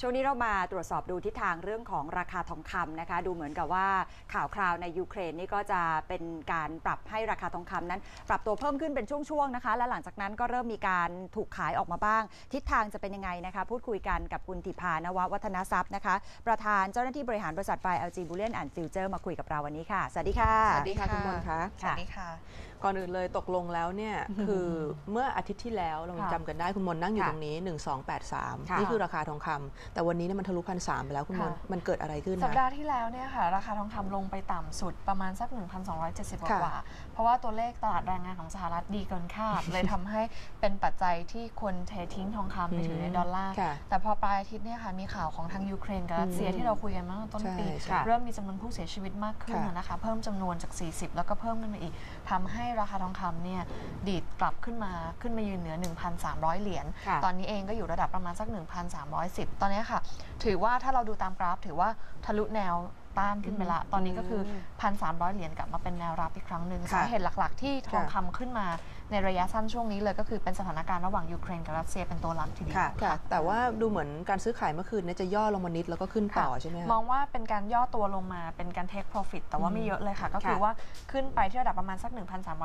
ช่วงนี้เรามาตรวจสอบดูทิศทางเรื่องของราคาทองคำนะคะ ดูเหมือนกับว่าข่าวคราวในยูเครนนี่ก็จะเป็นการปรับให้ราคาทองคำนั้น ปรับตัวเพิ่มขึ้นเป็นช่วงๆนะคะ และหลังจากนั้นก็เริ่มมีการถูกขายออกมาบ้าง ทิศทางจะเป็นยังไงนะคะ พูดคุยกันกับคุณธิพานววัฒนทรัพย์นะคะ ประธานเจ้าหน้าที่บริหารบริษัทไฟ LG Bullion and Future มาคุยกับเราวันนี้ค่ะ สวัสดีค่ะ สวัสดีค่ะคุณมนต์คะสวัสดีค่ะก่อนอื่นเลยตกลงแล้วเนี่ยคือเมื่ออาทิตย์ที่แล้วเราค่ะจำกันได้คุณมนต์นั่งอยู่ค่ะตรงนี้ค่ะ1283 นี่คือราคาทองคำแต่วันนี้เนี่ยมันทะลุพันสามไปแล้วคุณมนต์ค่ะมันเกิดอะไรขึ้นสัปนะดาห์ที่แล้วเนี่ยค่ะราคาทองคำลงไปต่ำสุดประมาณสัก 1,270กว่าค่ะกว่า เพราะว่าตัวเลขตลาดแรงงานของสหรัฐดีเกินคาด เลยทำให้เป็นปัจจัยที่คนเททิ้งทองคำไปถือในดอลลาร์ค่ะแต่พอปลายอาทิตย์เนี่ยค่ะมีข่าวของทางยูเครนกับรัสเซียอืมที่เราคุยกันมาตั้งแต่ต้นปีใช่ใช่เริ่มมีจำนวนผู้เสียชีวิตมากขึ้นค่ะนะคะ เพิ่มจำนวนจาก 40 แล้วก็เพิ่มขึ้นมาอีกทำให้ราคาทองคำเนี่ยดีดกลับขึ้นมาขึ้นมายืนเหนือ 1,300 เหรียญ ค่ะ ตอนนี้เองก็อยู่ระดับประมาณสัก 1,310 ตอนนี้ค่ะ ถือว่าถ้าเราดูตามกราฟ ถือว่าทะลุแนวต้านขึ้นไปละ ตอนนี้ก็คือ 1,300 เหรียญกลับมาเป็นแนวรับอีกครั้งหนึ่งค่ะสาเหตุหลักๆ ที่ทองคำขึ้นมา ในระยะสั้นช่วงนี้เลยก็คือเป็นสถานการณ์ระหว่างยูเครนกับรัสเซียเป็นตัวหลักทีเดียวค่ะค่ะแต่ว่าดูเหมือนการซื้อขายเมื่อคืนเนี่ยจะย่อลงมานิดแล้วก็ขึ้นต่อใช่ไหมคะมองว่าเป็นการย่อตัวลงมาเป็นการ take profit แต่ว่าไม่เยอะเลยค่ะ ก็คือค่ะว่าขึ้นไปที่ระดับประมาณสัก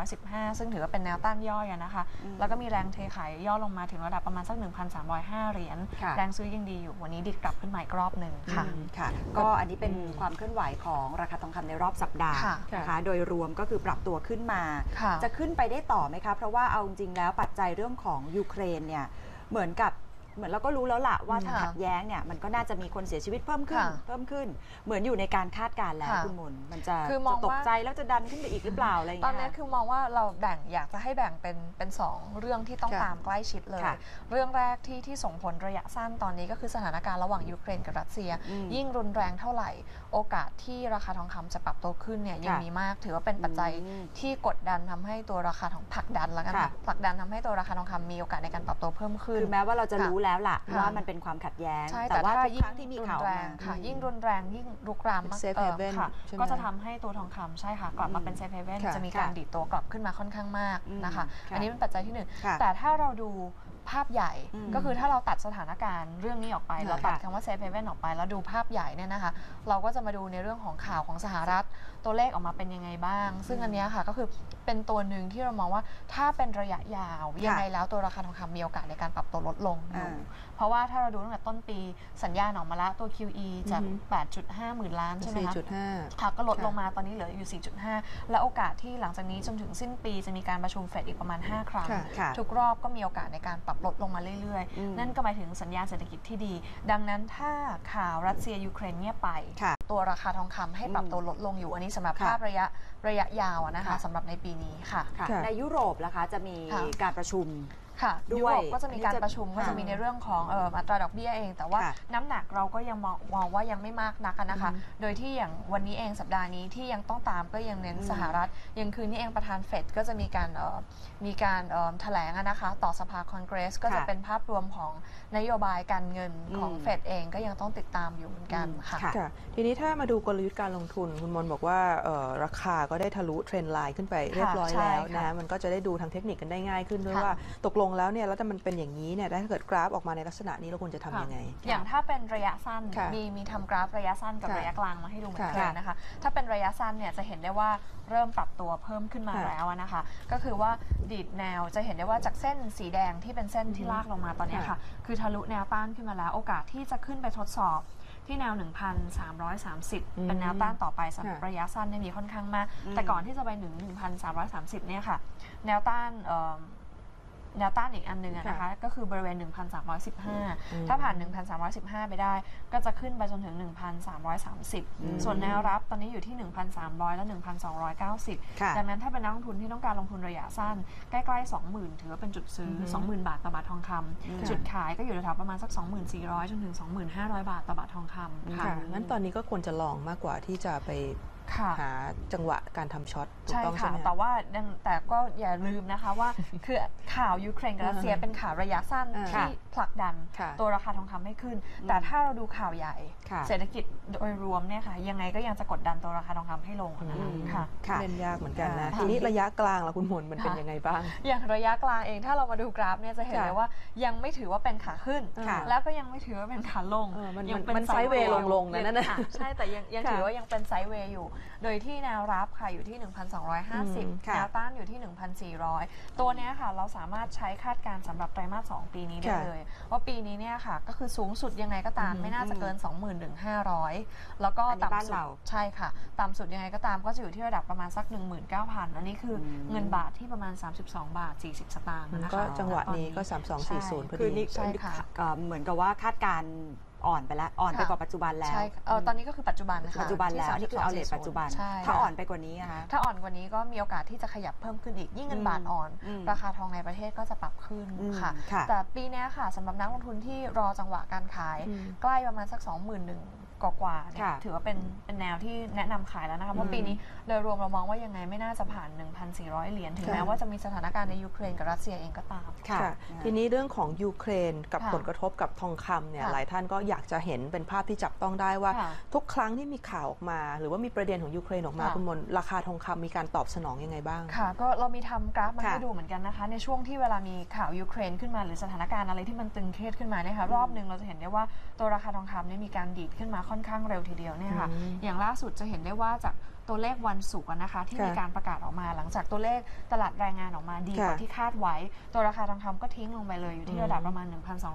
1,315 ซึ่งถือว่าเป็นแนวต้านย่อยอะนะคะอืมแล้วก็มีแรงเทขายย่อลงมาถึงระดับประมาณสัก 1,305 เหรียญค่ะแรงซื้อยังดีอยู่วันนี้ดิดกลับขึ้นมาอีกรอบหนึ่งค่ะอืมค่ะ ก็อันนี้เป็นความเคลื่อนไหวของราคาทองคำในรอบสัปดาห์ค่ะนะคะโดยรวมก็คือปรับตัวขึ้นมาค่ะจะขึ้นไปได้ต่อไหมคะเพราะว่าเอาจริงแล้วปัจจัยเรื่องของยูเครนเนี่ยเหมือนกับ เหมือนเราก็รู้แล้วล่ะว่าอืมทางขัดแย้งเนี่ยมันก็น่าจะมีคนเสียชีวิตเพิ่มขึ้น ค่ะเพิ่มขึ้น เหมือนอยู่ในการคาดการณ์แล้วค่ะคุณมนต์มันจะคือมองจะตกว่า ใจแล้วจะดันขึ้นไปอีกหรือเปล่าอะไรอย่างตอนเงี้ยนี้คือมองว่าเราแบ่งอยากจะให้แบ่งเป็นเป็นสองเรื่องที่ต้องค่ะ ตามใกล้ชิดเลย ค่ะเรื่องแรกที่ที่ส่งผลระยะสั้นตอนนี้ก็คือสถานการณ์ระหว่างยูเครนกับรัสเซีย อืม ยิ่งรุนแรงเท่าไหร่ โอกาสที่ราคาทองคำจะปรับตัวขึ้นเนี่ยยังค่ะมีมาก ถือว่าเป็นปัจจัยอืมที่กดดันทำให้ตัวราคาทองผลักดันแล้วกันค่ะค่ะผลักดันทำให้ตัวราคาทองคำมีโอกาสในการปรับตัวเพิ่มขึ้น คือแม้ว่าเราจะค่ะ รู้แล้วล่ะค่ะ ว่ามันเป็นความขัดแย้ง ใช่แต่แต่ว่าถ้าทุกยิ่ครั้งที่มีข่าวรุนแรงมาค่ะอืมยิ่งรุนแรงยิ่งลุกรามมาก Safe เอ่อ haven ค่ะใช่ไหมก็จะทำให้ตัวทองคำใช่ค่ะ กลับมาเป็นเซฟเฮเว่นค่ะจะมีการค่ะดีดตัวกลับขึ้นมาค่อนข้างมากนะคะอืมค่ะอันนี้เป็นปัจจัยที่หนึ่งค่ะแต่ถ้าเราดูภาพใหญ่อืมก็คือถ้าเราตัดสถานการณ์เรื่องนี้ออกไป ค่ะเราตัดคำว่าเซฟเฮเว่นออกไป แล้วดูภาพใหญ่เนี่ยนะคะ เราก็จะมาดูในเรื่องของข่าวของสหรัฐตัวเลขออกมาเป็นยังไงบ้าง ซึ่งอันเนี้ยค่ะก็คือเป็นตัวหนึ่งที่เรามองว่าถ้าเป็นระยะยาวยังไงแล้วตัวราคาทองคำมีโอกาสในการปรับตัวลดลงอยู่อ่าเพราะว่าถ้าเราดูตั้งแต่ต้นปีสัญญาณออกมาแล้วตัว QE จาก อือฮึ8.5 หมื่นล้านใช่ไหมคะ4.5ค่ะก็ลดค่ะ ลงมาตอนนี้เหลืออยู่ 4.5 และโอกาสที่หลังจากนี้จนถึงสิ้นปีจะมีการประชุมเฟดอีกประมาณ 5 ครั้ง ค่ะค่ะ ทุกรอบก็มีโอกาสในการปรับลดลงมาเรื่อยอืม ๆ นั่นก็หมายถึงสัญญาณเศรษฐกิจที่ดี ดังนั้นถ้าข่าวรัสเซียยูเครนเงียบไป ค่ะ ตัวราคาทองคำให้ปรับตัวลดลงอยู่อันนี้สำหรับค่ะภาพระยะระยะยาวอะนะคะค่ะ สำหรับในปีนี้ค่ะ ค่ะค่ะในยุโรปล่ะคะจะมีค่ะ การประชุม ค่ะด้วยยุโรปก็จะมีการอันนี้จะประชุมก็ค่ะจะมีในเรื่องของเอ่ออัตราดอกเบี้ยเอง แต่ว่าค่ะน้ำหนักเราก็ยังมองมองว่ายังไม่มากนักอะนะคะอืมโดยที่อย่างวันนี้เองสัปดาห์นี้ที่ยังต้องตามก็ยังเน้นอืมสหรัฐยังคืนนี้เองประธานเฟดก็จะมีการเอ่อมีการเอ่อแถลงอะนะคะ ต่อสภาคอนเกรส ก็จะค่ะ เป็นภาพรวมของนโยบายการเงินของอืมเฟดเองก็ยังต้องติดตามอยู่เหมือนกันอืมค่ะค่ะ ค่ะ ทีนี้ถ้ามาดูกลยุทธ์การลงทุน คุณมนต์บอกว่าเอ่อราคาก็ได้ทะลุเทรนด์ไลน์ขึ้นไปเรียบร้อยใช่แล้วค่ะนะมันก็จะได้ดูทางเทคนิคกันได้ง่ายขึ้นด้วยค่ะว่า ตกลงแล้วเนี่ยแล้วถ้ามันเป็นอย่างนี้เนี่ยถ้าเกิดกราฟออกมาในลักษณะนี้เราควรจะทำยังไง อย่างถ้าเป็นระยะสั้นค่ะมีมีทำกราฟระยะสั้นกับค่ะระยะกลางมาให้ดูเหมือนค่ะกันนะคะ ถ้าเป็นระยะสั้นเนี่ยจะเห็นได้ว่าเริ่มปรับตัวเพิ่มขึ้นมาค่ะแล้วนะคะ ก็คือว่าดีดแนวจะเห็นได้ว่าจากเส้นสีแดงที่เป็นเส้นที่ลากลงมาตอนเนี้ยค่ะ ค่ะ คือทะลุแนวต้านขึ้นมาแล้ว โอกาสที่จะขึ้นไปทดสอบที่แนว 1,330 เป็นแนวต้านต่อไปสำหรับค่ะ ระยะสั้นเนี่ยมีค่อนข้างมากอืมแต่ก่อนที่จะไปถึง1,330 เนี่ยค่ะ แนวต้านเอิ่ม แนวต้านอีกอันหนึงอะนะคะ ก็คือบริเวณ 1,315 ถ้าผ่าน 1,315 ไปได้ ก็จะขึ้นไปจนถึงอืม1,330 ส่วนแนวรับตอนนี้อยู่ที่ 1,300 และ 1,290ค่ะดังนั้นถ้าเป็นนักลงทุนที่ต้องการลงทุนระยะสั้น ใกล้ๆ 20,000 ถือว่าเป็นจุดซื้ออือฮึ20,000 บาทต่อบาททองคอืมำจุดขายก็อยู่แถวๆประมาณสัก 24,000จนถึง 25,000 บาทต่อบาททองคำค่ะค่ะงั้นตอนนี้ก็ควรจะลองมากกว่าที่จะไปค่ะ หาจังหวะการทำช็อตถูกใช่ต้องใช่ค่ะ ไหมแต่ว่ายังแต่ก็อย่าลืมนะคะว่า คือข่าวยูเครนกับรัสเซียอ่าฮะเป็นข่าวระยะสั้นอ่าที่ผลักดัน ค่ะตัวราคาทองคำให้ขึ้นแต่ถ้าเราดูข่าวใหญ่ ค่ะ เศรษฐกิจโดยรวมเนี่ยค่ะ ยังไงก็ยังจะกดดันตัวราคาทองคำให้ลงนะอืคะมค่ะ ค่ะ เล่นยากเหมือนกันนะ ค่ะ ทีนี้ระยะกลางล่ะคุณมนมันเป็นค่ะ ยังไงบ้าง อย่างระยะกลางเองถ้าเรามาดูกราฟเนี่ยจะเห็นค่ะเลยว่ายังไม่ถือว่าเป็นขาขึ้น ค่ะแล้วก็ยังไม่ถือว่าเป็นขาลงเออมันยังมันไซด์เวย์อยู่ลงๆนะนั่นน่ะค่ใช่แต่ยังยังค่ะถือว่ายังเป็นไซด์เวย์อยู่โดยที่แนวรับค่ะอยู่ที่อืม1,250 ค่ะแนวต้านอยู่ที่ 1,400 ตัวเนี้ยค่ะเราสามารถใช้คาดการณ์สำหรับไตรมาส 2 ปีนี้ได้ค่ะเลย ว่าปีนี้เนี่ยค่ะก็คือสูงสุดยังไงก็ตามอืมไม่น่าจะเกิน20,500 แล้วก็อันนี้บ้านต่ำสุดเราใช่ค่ะ ต่ำสุดยังไงก็ตามก็จะอยู่ที่ระดับประมาณสัก 19,000 อันนี้คืออม เงินบาทที่ประมาณ 32 บาท 40 สตางค์มันนะคะก็จังหวะตอนนี้ก็3240พอคือดี นี่ใช่ค่ะ เอ่อเหมือนกับว่าคาดการณ์ อ่อนไปแล้วอ่อนไปค่ะกว่าปัจจุบันแล้วใช่ค่ะเออตอนนี้ก็คือปัจจุบันนะคะปัจจุบันแล้วที่นี่คือเอาเลท32ปัจจุบัน ใช่ถ้าค่ะอ่อนไปกว่านี้นะคะ ถ้าอ่อนกว่านี้ก็มีโอกาสที่จะขยับเพิ่มขึ้นอีกยิ่งเงินบาทอ่อน อืมราคาทองในประเทศก็จะปรับขึ้นอืมค่ะ ค่ะแต่ปีเนี้ยค่ะสำหรับนักลงทุนที่รอจังหวะการขาย อืม ใกล้ประมาณสัก 2 1 0 0 0 กว่าๆเนี่ยค่ะ ถือว่าเป็นเป็นแนวที่แนะนำขายแล้วนะคะ เพอืราะมปีนี้โดยรวมเรามองว่ายังไงไม่น่าจะผ่าน 1,400 เหรียญ ถึงค่ะ แม้ว่าจะมีสถานการณ์ในยูเครนกับรัสเซียเองก็ตาม ค่ะ ค่ะทีนี้เรื่องของยูเครนกับค่ะผลกระทบกับทองคำเนี่ยค่ะหลายท่านก็อยากจะเห็นเป็นภาพที่จับต้องได้ว่า ค่ะทุกครั้งที่มีข่าวออกมา หรือว่ามีประเด็นของยูเครนออกมาค่ะ คุณมนราคาทองคำมีการตอบสนองยังไงบ้าง ค่ะ ก็เรามีทำกราฟมาค่ะให้ดูเหมือนกันนะคะ ในช่วงที่เวลามีข่าวยูเครนขึ้นมาหรือสถานการณ์อะไรที่มันตึงเครียดขึ้นมาเนี่ยค่ะรอบหนึ่งเราจะเห็นได้ว่าตัวราคาทองคำเนี่ยมีการดีดขึ้นมาค่อนข้างเร็วทีเดียวเนี่ยค่ะอืมอย่างล่าสุดจะเห็นได้ว่าจากตัวเลขวันศุกร์อะนะคะ ที่ค่ะมีการประกาศออกมา หลังจากตัวเลขตลาดแรงงานออกมาดีกว่าค่ะที่คาดไว้ ตัวราคาทองคำก็ทิ้งลงไปเลยอยู่ที่อืมระดับประมาณ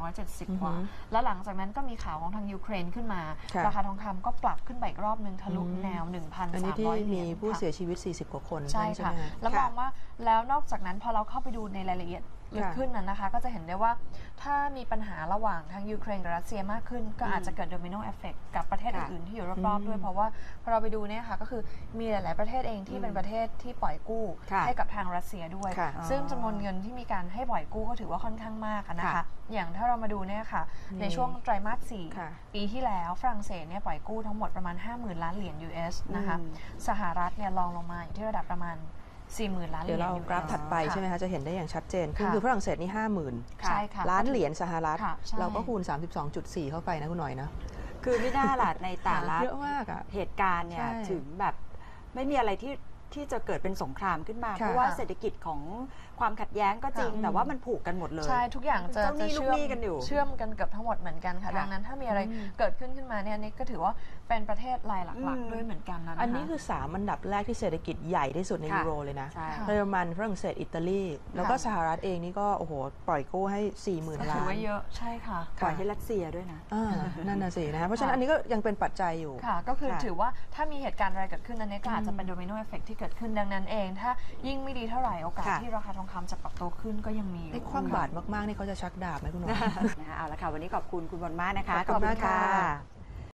1,270 กว่าอือหือแล้วหลังจากนั้นก็มีข่าวของทางยูเครนขึ้นมาค่ะราคาทองคำก็ปรับขึ้นไปอีกรอบหนึ่งทะลุอืมแนวอันนี้ที่1,300เหรีมียญผู้ค่ะเสียชีวิต 40 กว่าคน ใช่นั่นค่ะไหมแล้วมองว่าแล้วนอกจากนั้นพอเราเข้าไปดูในรายละเอียด ลึกค่ะขึ้นนั้นนะคะก็จะเห็นได้ว่าถ้ามีปัญหาระหว่างทางยูเครนกับรัสเซียมากขึ้น ก็อาจจะเกิดโดมิโนเอฟเฟกกับประเทศค่ะอื่นๆที่อยู่รอบอืมๆด้วย เพราะว่าพอเราไปดูเนี่ยค่ะก็คือมีหลายๆประเทศเองที่เป็นประเทศที่ปล่อยกู้ค่ะให้กับทางรัสเซียด้วยค่ะซึ่งจำนวนเงินที่มีการให้ปล่อยกู้ก็ถือว่าค่อนข้างมากอะนะคะค่ะอย่างถ้าเรามาดูเนี่ยค่ะนี่ในช่วงไตรมาสสี่ค่ะปีที่แล้วฝรั่งเศสเนี่ยปล่อยกู้ทั้งหมดประมาณ 50,000 ล้านเหรียญ US นะคะอืมสหรัฐเนี่ยลองลงมาอยู่ที่ระดับประมาณ 40,000ล้านเหเดี๋รียยวญเรา US กราฟถัดไปค่ะ ใช่ไหมคะจะเห็นได้อย่างชัดเจนคือค่ะ คือฝรั่งเศสนี่ห้าหมื่นค่ะใช่ค่ะ ล้านเหรียญสหรัฐ ค่ะใช่ เราก็คูณ 32.4 เข้าไปนะคุณหน่อยนะคือไม่น่าล่ะในแต่ละเยอะมากอะเหตุการณ์เนี่ยใช่ ถึงแบบไม่มีอะไรที่ ที่จะเกิดเป็นสงครามขึ้นมา ค่ะ เพราะว่าเศรษฐกิจของความขัดแย้งก็จริง ค่ะ แต่ว่ามันผูกกันหมดเลย ใช่ทุกอย่างจะเจ้าหนี้จะลูกเชื่อหนี้มกันอยู่เชื่อมกันเกือบทั้งหมดเหมือนกันค่ะ ค่ะดังนั้นถ้ามีอะไรอืม เกิดขึ้นขึ้นมาเนี่ยนี่ก็ถือว่าเป็นประเทศรายหลักอืม ๆด้วยเหมือนกันนะะะอันนี้คือ 3 อันดับแรกที่เศรษฐกิจใหญ่ที่สุดในค่ะ ยูโรเลยนะใช่ค่ะเยอรมันฝรั่งเศสอิตาลี แล้วก็สหรัฐเองนี่ก็โอ้โหปล่อยกู้ให้ 40,000ก็ล้าถือนว่าเยอะใช่ค่ะ ปล่อยให้รัสเซียด้วยนะ อ่านั่นน่ะสินะเพราะฉะนั้นค่ะอันนี้ก็ยังเป็นปัจจัยอยู่ ค่ะ ก็คือค่ะถือว่าถ้ามีเหตุการณ์อะไรเกิดขึ้นอันนี้ก็อาจจะอืมเป็นโดมิโนเอฟเฟกที่เกิดขึ้นดังนั้นเอง ถ้ายิ่งไม่ดีเท่าไหร่โอกาสค่ะ ที่ราคาทองคำจะปรับตัวขึ้นก็ยังมีอยู่ไอ้คว่ำบาตรมากๆนี่เขาจะชักดาบไหมคุณหมอ นะคะเอาละค่ะ วันนี้ขอบคุณคุณบอลมากนะคะ ขอบคุณมากค่ะขอบณ